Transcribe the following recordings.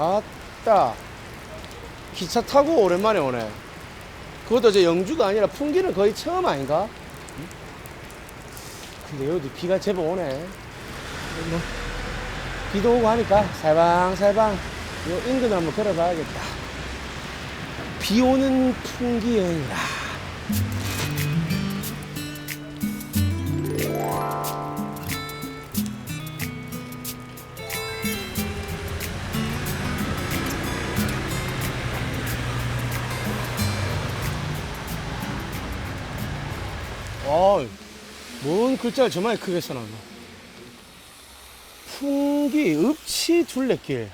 아따 기차 타고 오랜만에 오네 그것도 이제 영주가 아니라 풍기는 거의 처음 아닌가? 응? 근데 여기 비가 제법 오네 뭐, 비도 오고 하니까 살방살방 요 인근을 한번 걸어봐야겠다 비 오는 풍기 여행이라 글자를 저만에 크게 써놨노. 풍기, 읍치, 둘레길.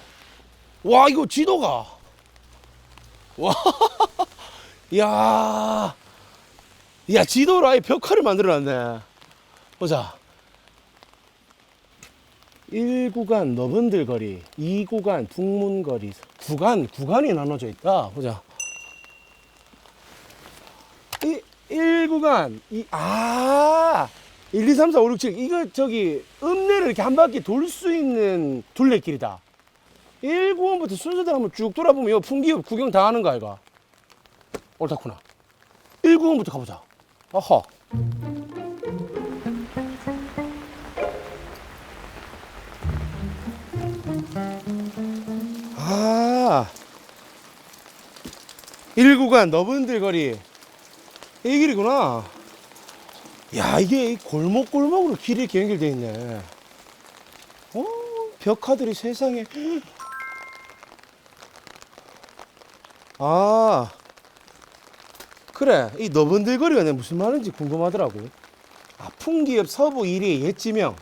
와, 이거 지도가. 와, 야, 야, 지도로 아예 벽화를 만들어놨네. 보자. 1구간 너분들 거리, 2구간 북문 거리, 구간, 구간이 나눠져 있다. 보자. 이 1구간 이 아, 1 2 3 4 5 6 7 이거 저기 읍내를 이렇게 한 바퀴 돌 수 있는 둘레길이다. 1구간부터 순서대로 한번 쭉 돌아보면 요 풍기읍 구경 다 하는 거 아이가? 옳다구나. 1구간부터 가보자. 아하. 아. 1구간 너분들 거리 이 길이구나 야 이게 이 골목골목으로 길이 이렇게 연결되어 있네. 어 벽화들이 세상에. 아 그래. 이 너분들 거리가 내가 무슨 말인지 궁금하더라고. 아 풍기읍 서부 1위 옛지명.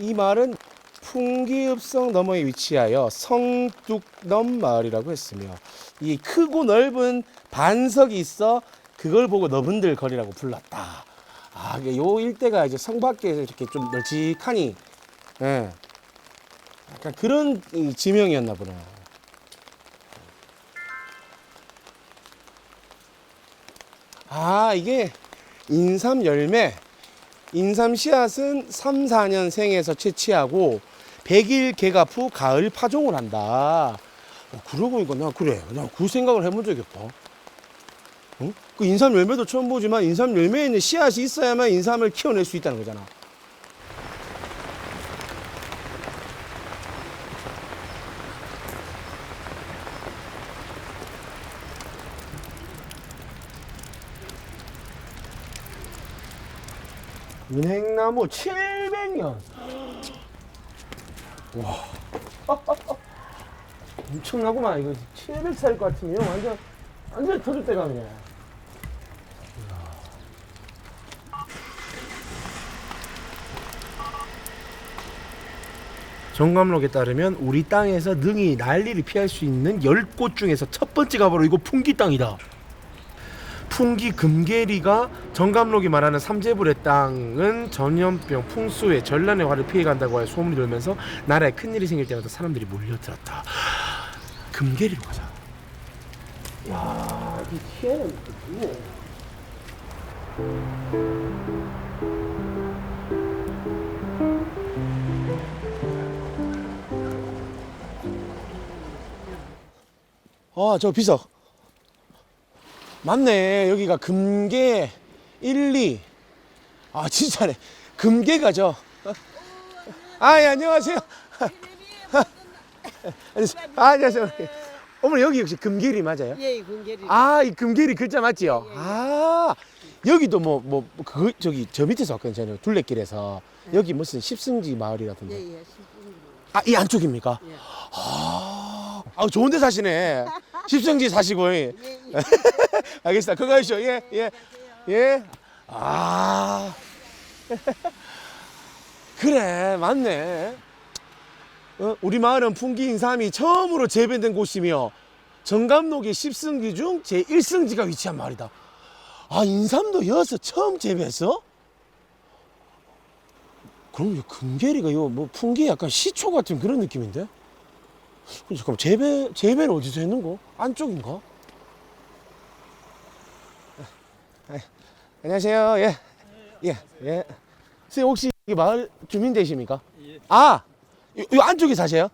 이 말은 풍기읍성 너머에 위치하여 성뚝넘 마을이라고 했으며 이 크고 넓은 반석이 있어 그걸 보고 너분들 거리라고 불렀다. 아, 이게 요 일대가 이제 성 밖에서 이렇게 좀 널찍하니, 예. 약간 그런 이 지명이었나 보네. 아, 이게 인삼 열매. 인삼 씨앗은 3, 4년 생에서 채취하고 100일 개갑 후 가을 파종을 한다. 어, 그러고 보니까 나 그래. 나그 생각을 해본 적이 없다. 어? 그 인삼 열매도 처음 보지만 인삼 열매에 있는 씨앗이 있어야만 인삼을 키워낼 수 있다는 거잖아. 은행나무 700년. 와. 엄청나구만. 이거 700살일 것 같으면 완전, 완전 터줏대감이네. 정감록에 따르면 우리 땅에서 능히 난리를 피할 수 있는 10곳 중에서 첫 번째가 바로 이거 풍기 땅이다. 풍기 금계리가 정감록이 말하는 삼재불의 땅은 전염병, 풍수에 전란의 화를 피해간다고 할 소문이 돌면서 나라에 큰일이 생길 때마다 사람들이 몰려들었다. 금계리로 가자. 야, 이 티에는 뭐야? 아, 저 비석. 맞네. 여기가 금계 1, 2. 아, 진짜네. 금계가 저. 아, 예, 안녕하세요. 아, 안녕하세요. 어머니, 여기 혹시 금계리 맞아요? 예, 군계리. 아, 이 금계리 글자 맞지요? 예, 예. 아, 여기도 뭐, 뭐, 그, 저기, 저 밑에서 왔거든요. 저는 둘레길에서. 여기 무슨 십승지 마을이라던데. 예, 예. 십분으로. 아, 이 안쪽입니까? 예. 아, 아 좋은 데 사시네. 십성지 사시고. 예. 알겠습니다. 그거 하시죠. 예, 예, 예. 아. 그래, 맞네. 어, 우리 마을은 풍기 인 삼이 처음으로 재배된 곳이며 정감록의 십승지 중 제1승지가 위치한 마을이다. 아, 인삼도 여기서 처음 재배했어? 그럼 이 금계리가 요 뭐 풍기 약간 시초 같은 그런 느낌인데? 근데 잠깐 재배 재배를 어디서 했는 거? 안쪽인가? 아, 안녕하세요. 예. 예. 예. 선생님 혹시 이 마을 주민 되십니까? 예. 아, 요, 요 안쪽에 사세요?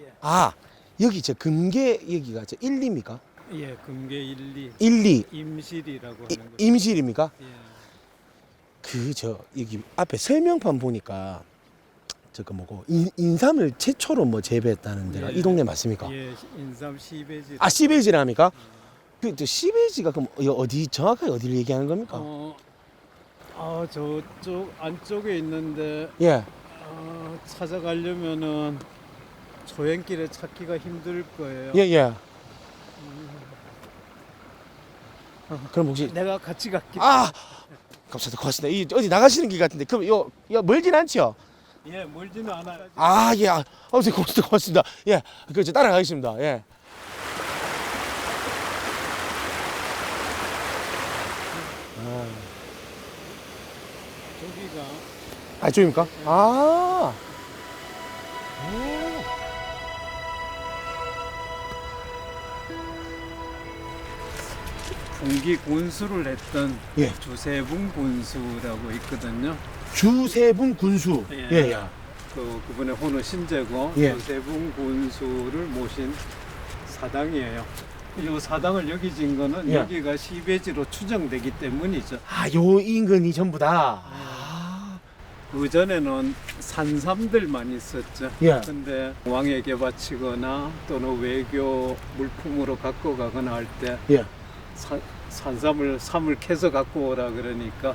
예. 아, 여기 저 금계 여기가 저 1, 2입니까? 예, 금계 1, 2 1, 2 임실이라고 이, 하는 거. 임실입니까? 예. 그 저 여기 앞에 설명판 보니까 저거 뭐고 인, 인삼을 최초로 뭐 재배했다는 데가 예. 이 동네 맞습니까? 예, 인삼 시베지. 아 시베지랍니까? 그 저 시베지가 그럼 이 어디 정확하게 어디를 얘기하는 겁니까? 어, 아 저쪽 안쪽에 있는데 예. 아, 찾아가려면은 조행길에 찾기가 힘들 거예요. 예, 예. 그럼 혹시 내가 같이 갈게. 아 감사합니다 고맙습니다 이 어디 나가시는 길 같은데 그럼 요, 요 멀진 않죠? 예, 멀지는 않아요. 아 예, 아, 아무튼 고맙습니다 고맙습니다 예, 그 저 따라가겠습니다 예. 저기가 아 저입니까? 아. 오. 분기 군수를 했던 예. 주세붕 군수라고 있거든요. 주세분 군수. 예. 예, 예. 그 그분의 호는 신제고 예. 주세붕 군수를 모신 사당이에요. 이 사당을 여기 진 거는 예. 여기가 시베지로 추정되기 때문이죠. 아, 요 인근이 전부 다. 아. 그 전에는 산삼들만 있었죠. 예. 근데 왕에게 바치거나 또는 외교 물품으로 갖고 가거나 할때 예. 산삼을 삼을 캐서 갖고 오라 그러니까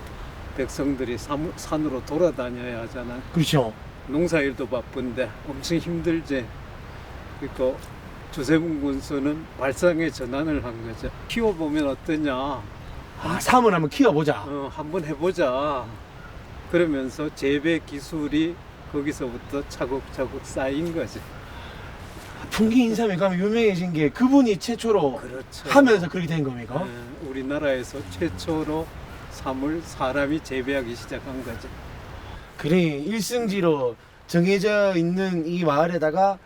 백성들이 삼- 산으로 돌아다녀야 하잖아. 그렇죠. 농사일도 바쁜데 엄청 힘들지. 그러니까 조세분 군수는 발상의 전환을 한 거죠. 키워보면 어떠냐. 아, 삼을 한번 키워보자. 어, 한번 해보자. 그러면서 재배 기술이 거기서부터 차곡차곡 쌓인 거지. 풍기 인삼에 가면 유명해진 게 그분이 최초로 그렇죠. 하면서 그렇게 된 겁니까? 예, 우리나라에서 최초로 삼을 사람이 재배하기 시작한 거죠. 그래 일승지로 정해져 있는 이 마을에다가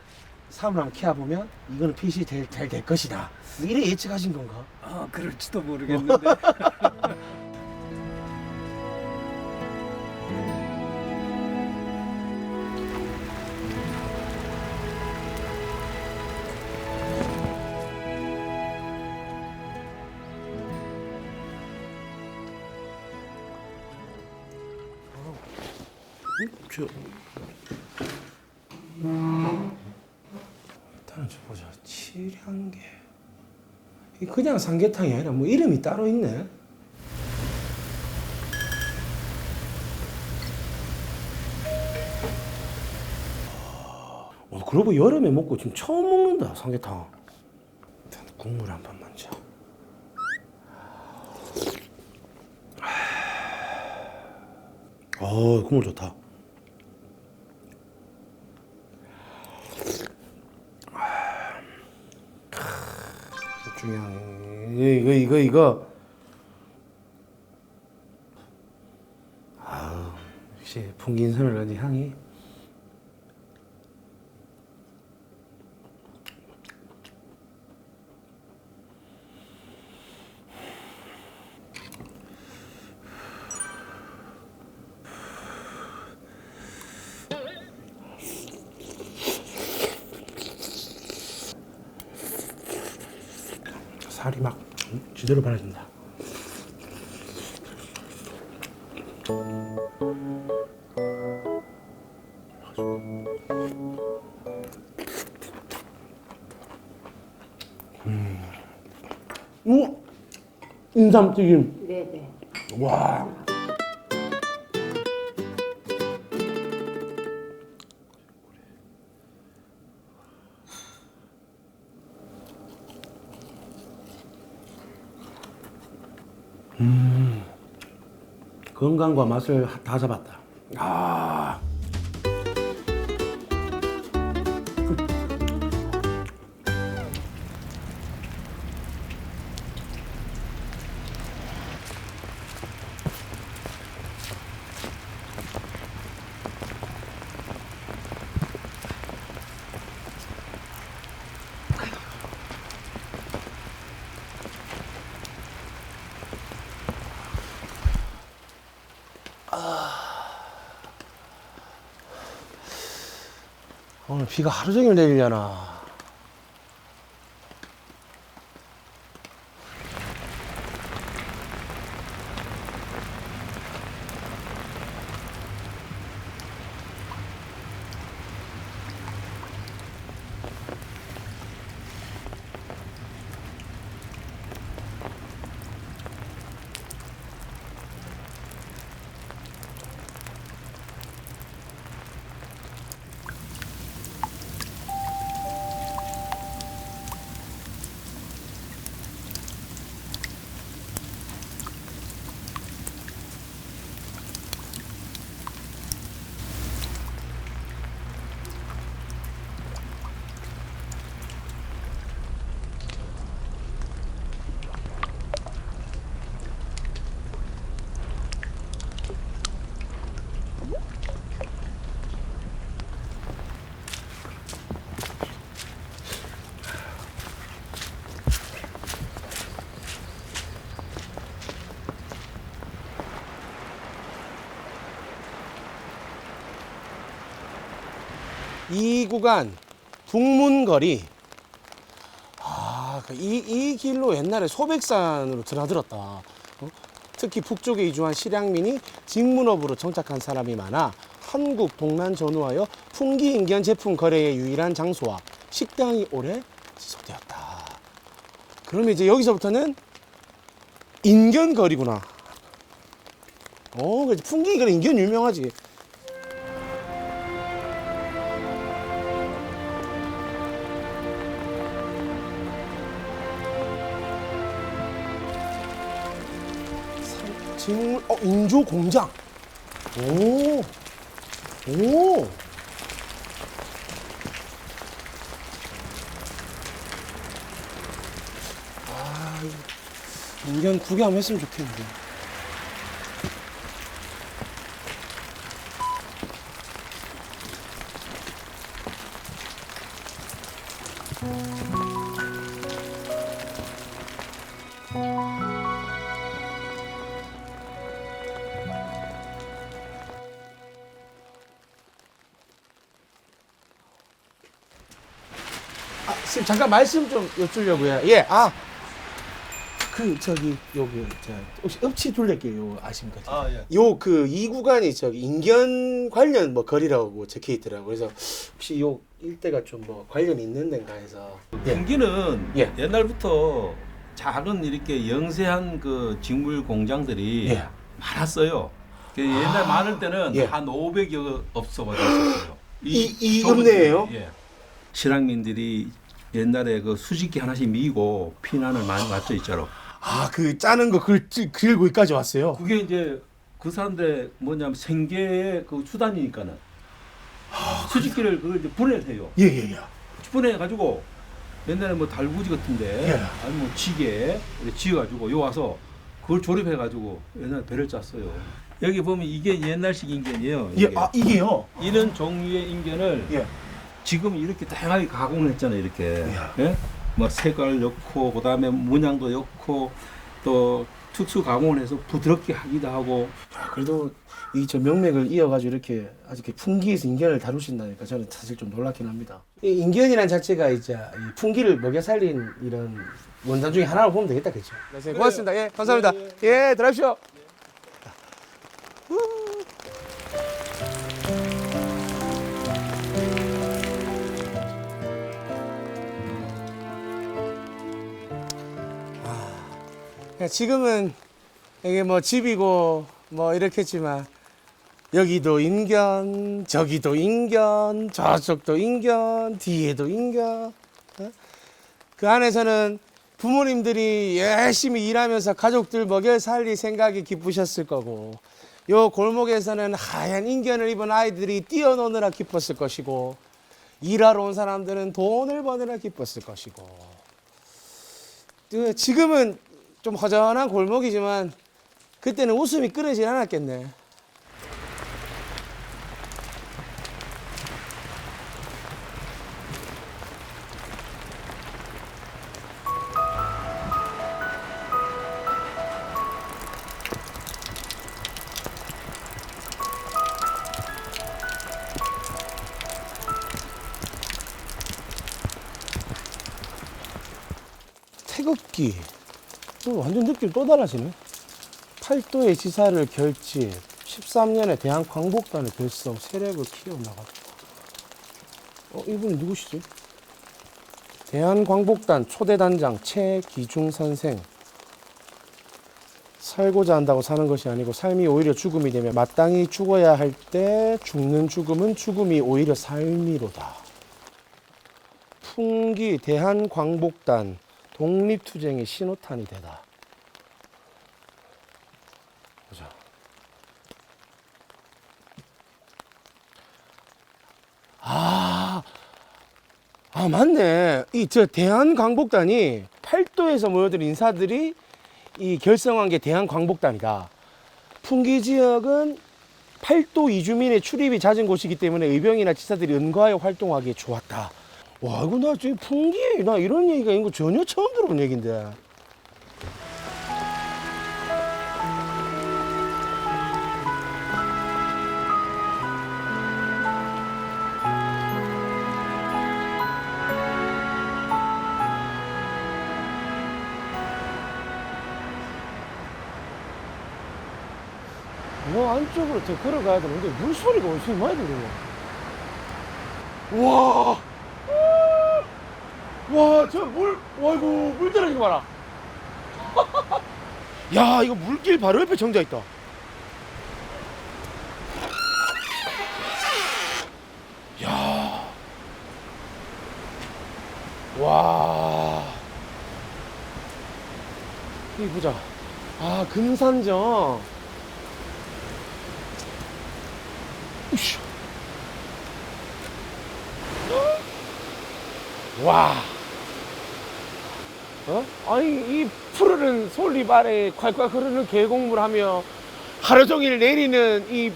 삼을 한번 키워보면 이거는 핏이 잘될 것이다. 이래 예측하신 건가? 아, 그럴지도 모르겠는데. 그냥 삼계탕이 아니라 뭐 이름이 따로 있네. 어, 그러고 여름에 먹고 지금 처음 먹는다 삼계탕. 일단 국물 한 번만 자. 어, 국물 좋다. 중요한 이거 이거 이거 아 역시 풍긴선을 넣은 향이 살이 인삼튀김. 네네. 와. 음, 건강과 맛을 다 잡았다. 아. 오늘 비가 하루 종일 내리려나. 이 구간 북문거리 아, 그 이, 이 길로 옛날에 소백산으로 드나들었다. 어? 특히 북쪽에 이주한 실향민이 직문업으로 정착한 사람이 많아 한국 동란 전후하여 풍기 인견 제품 거래의 유일한 장소와 식당이 오래 지속되었다. 그러면 이제 여기서부터는 인견거리구나. 어, 그렇지. 풍기 그래 인견 유명하지. 산- 직물, 어, 인조 공장. 오, 오. 아, 인견 구경 했으면 좋겠는데. 아, 선생님 잠깐 말씀 좀 여쭈려고요. 예, 아, 그 저기 여기 저 혹시 읍치 둘레길 요 아십니까? 아 예. 요 그 이 구간이 저기 인견 관련 뭐 거리라고 적혀 있더라고. 요 그래서 혹시 요 일대가 좀 뭐 관련 있는 데인가 해서. 예. 풍기는 예. 옛날부터 작은 이렇게 영세한 그 직물 공장들이 예. 많았어요. 그 옛날 아, 많을 때는 예. 한 500여 업소가 있었어요. 이- 이 좁은 읍내예요? 데에, 예. 실향민들이 옛날에 그 수직기 하나씩 미고 피난을 많이 왔죠 있자로. 아, 그 짜는 거 글, 글고 여기까지 왔어요. 그게 이제 그 사람들의 뭐냐면 생계의 그 수단이니까는 수직기를 그걸 이제 분해해요. 예, 예, 예. 분해 가지고 옛날에 뭐 달구지 같은데 예. 아니 뭐 지게 이렇게 지어 가지고 요 와서 그걸 조립해 가지고 옛날 배를 짰어요. 여기 보면 이게 옛날식 인견이에요. 예, 이게. 아, 이게요. 이런 종류의 인견을 예. 지금 이렇게 다양하게 가공을 했잖아요. 이렇게 예? 뭐 색깔 넣고 그다음에 문양도 넣고 또 특수 가공을 해서 부드럽게 하기도 하고 아, 그래도 이 저 명맥을 이어가지고 이렇게 아주 이렇게 풍기에서 인견을 다루신다니까 저는 사실 좀 놀랍긴 합니다. 이 인견이란 자체가 이제 이 풍기를 먹여 살린 이런 원단 중에 하나로 보면 되겠다, 그렇죠? 네, 고맙습니다. 예, 감사합니다. 예, 들어가십시오. 아, 지금은 이게 뭐 집이고 뭐 이렇겠지만 여기도 인견, 저기도 인견, 저쪽도 인견, 뒤에도 인견. 어? 그 안에서는 부모님들이 열심히 일하면서 가족들 먹여 살릴 생각이 기쁘셨을 거고, 요 골목에서는 하얀 인견을 입은 아이들이 뛰어노느라 기뻤을 것이고, 일하러 온 사람들은 돈을 버느라 기뻤을 것이고, 그 지금은 좀 허전한 골목이지만, 그때는 웃음이 끊이질 않았겠네. 태극기. 또 완전 느낌 또 달라지네. 팔도의 지사를 결집, 13년에 대한 광복단을 결성, 세력을 키워나갔다. 어, 이분이 누구시지? 대한광복단 초대단장 최기중 선생. 살고자 한다고 사는 것이 아니고 삶이 오히려 죽음이 되면 마땅히 죽어야 할 때 죽는 죽음은 죽음이 오히려 삶이로다. 풍기 대한광복단 독립투쟁의 신호탄이 되다. 보자. 아, 아 맞네. 이 저 대한광복단이 팔도에서 모여든 인사들이 이 결성한 게 대한광복단이다. 풍기 지역은 팔도 이주민의 출입이 잦은 곳이기 때문에 의병이나 지사들이 은거하여 활동하기에 좋았다. 와 이거 나 지금 풍기 나 이런 얘기가 이거 전혀 처음 들어본 얘기인데. 뭐 안쪽으로 더 걸어가야 되는데 물소리가 어디서 많이 들리고 와! 와, 저 물, 와이고, 물 떨어지고 봐라. 야, 이거 물길 바로 옆에 정자 있다. 야. 와. 여기 보자. 아, 금산정. 와. 어? 아니, 이 푸르른 솔잎 아래 콸콸 흐르는 계곡물 하며 하루 종일 내리는 이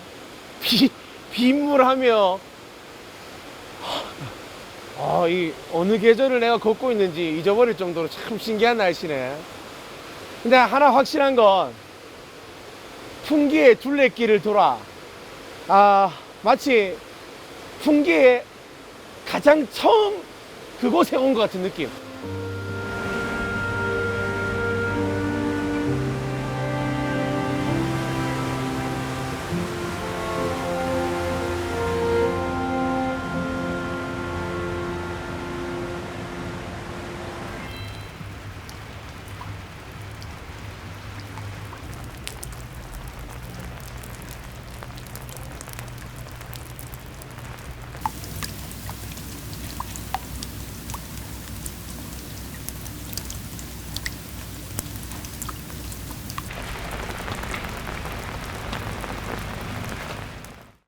비, 빗물 하며 아, 이 어느 계절을 내가 걷고 있는지 잊어버릴 정도로 참 신기한 날씨네. 근데 하나 확실한 건 풍기의 둘레길을 돌아 아 마치 풍기의 가장 처음 그곳에 온 것 같은 느낌.